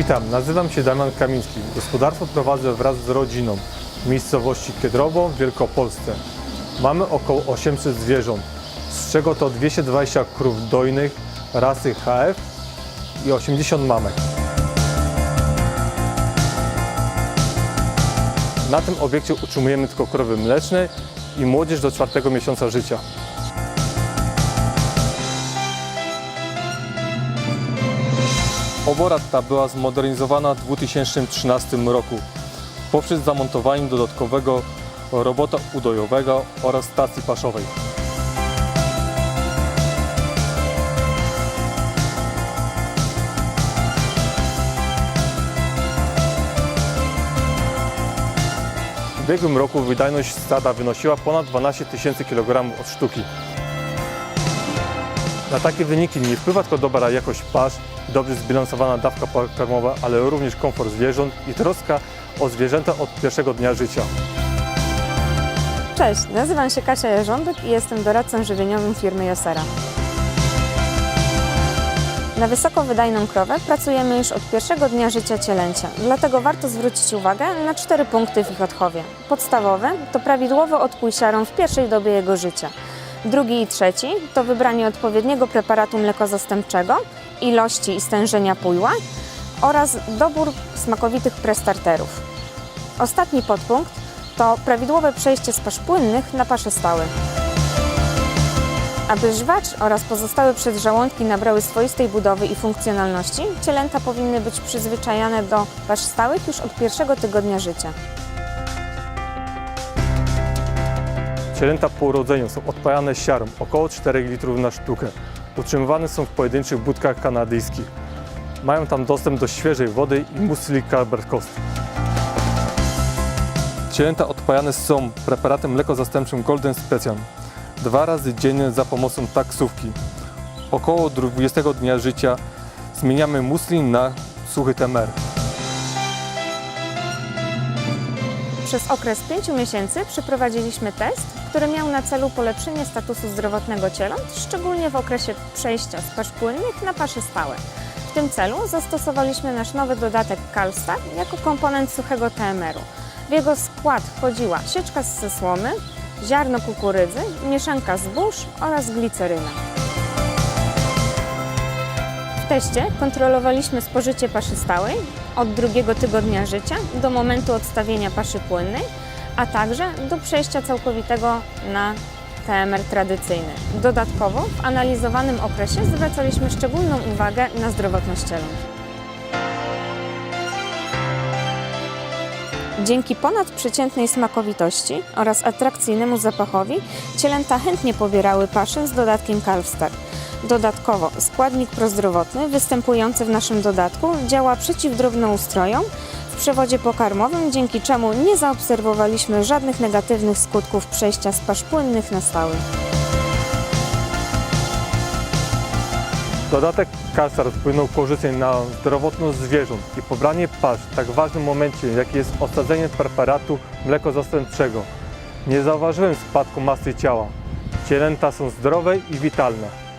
Witam, nazywam się Damian Kamiński. Gospodarstwo prowadzę wraz z rodziną w miejscowości Kiedrowo w Wielkopolsce. Mamy około 800 zwierząt, z czego to 220 krów dojnych rasy HF i 80 mamek. Na tym obiekcie utrzymujemy tylko krowy mleczne i młodzież do czwartego miesiąca życia. Obora ta była zmodernizowana w 2013 roku poprzez zamontowanie dodatkowego robota udojowego oraz stacji paszowej. W ubiegłym roku wydajność stada wynosiła ponad 12 tysięcy kg od sztuki. Na takie wyniki nie wpływa tylko dobra jakość pasz, dobrze zbilansowana dawka pokarmowa, ale również komfort zwierząt i troska o zwierzęta od pierwszego dnia życia. Cześć, nazywam się Kasia Jarząbek i jestem doradcą żywieniowym firmy Josera. Na wysokowydajną krowę pracujemy już od pierwszego dnia życia cielęcia, dlatego warto zwrócić uwagę na cztery punkty w ich odchowie. Podstawowy to prawidłowy odpój siarą w pierwszej dobie jego życia. Drugi i trzeci to wybranie odpowiedniego preparatu mlekozastępczego, ilości i stężenia pujła oraz dobór smakowitych prestarterów. Ostatni podpunkt to prawidłowe przejście z pasz płynnych na pasze stałe. Aby żwacz oraz pozostałe przedżołądki nabrały swoistej budowy i funkcjonalności, cielęta powinny być przyzwyczajane do pasz stałych już od pierwszego tygodnia życia. Cielęta po urodzeniu są odpajane siarą około 4 litrów na sztukę. Utrzymywane są w pojedynczych budkach kanadyjskich. Mają tam dostęp do świeżej wody i musli karberkowskich. Cielęta odpajane są preparatem mlekozastępczym Golden Special. Dwa razy dziennie za pomocą taksówki. Około 20 dnia życia zmieniamy muslin na suchy temer. Przez okres 5 miesięcy przeprowadziliśmy test, który miał na celu polepszenie statusu zdrowotnego cieląt, szczególnie w okresie przejścia z pasz płynnych na pasze stałe. W tym celu zastosowaliśmy nasz nowy dodatek Calstar jako komponent suchego TMR-u. W jego skład wchodziła sieczka z słomy, ziarno kukurydzy, mieszanka zbóż oraz gliceryna. Teście kontrolowaliśmy spożycie paszy stałej od drugiego tygodnia życia do momentu odstawienia paszy płynnej, a także do przejścia całkowitego na TMR tradycyjny. Dodatkowo w analizowanym okresie zwracaliśmy szczególną uwagę na zdrowotność cieląt. Dzięki ponadprzeciętnej smakowitości oraz atrakcyjnemu zapachowi cielęta chętnie pobierały paszę z dodatkiem Calstar. Dodatkowo składnik prozdrowotny występujący w naszym dodatku działa przeciwdrobnoustrojom w przewodzie pokarmowym, dzięki czemu nie zaobserwowaliśmy żadnych negatywnych skutków przejścia z pasz płynnych na stałe. Dodatek Kalsar wpłynął korzystnie na zdrowotność zwierząt i pobranie pasz w tak ważnym momencie, jakim jest osadzenie preparatu mlekozastępczego. Nie zauważyłem spadku masy ciała. Cielęta są zdrowe i witalne.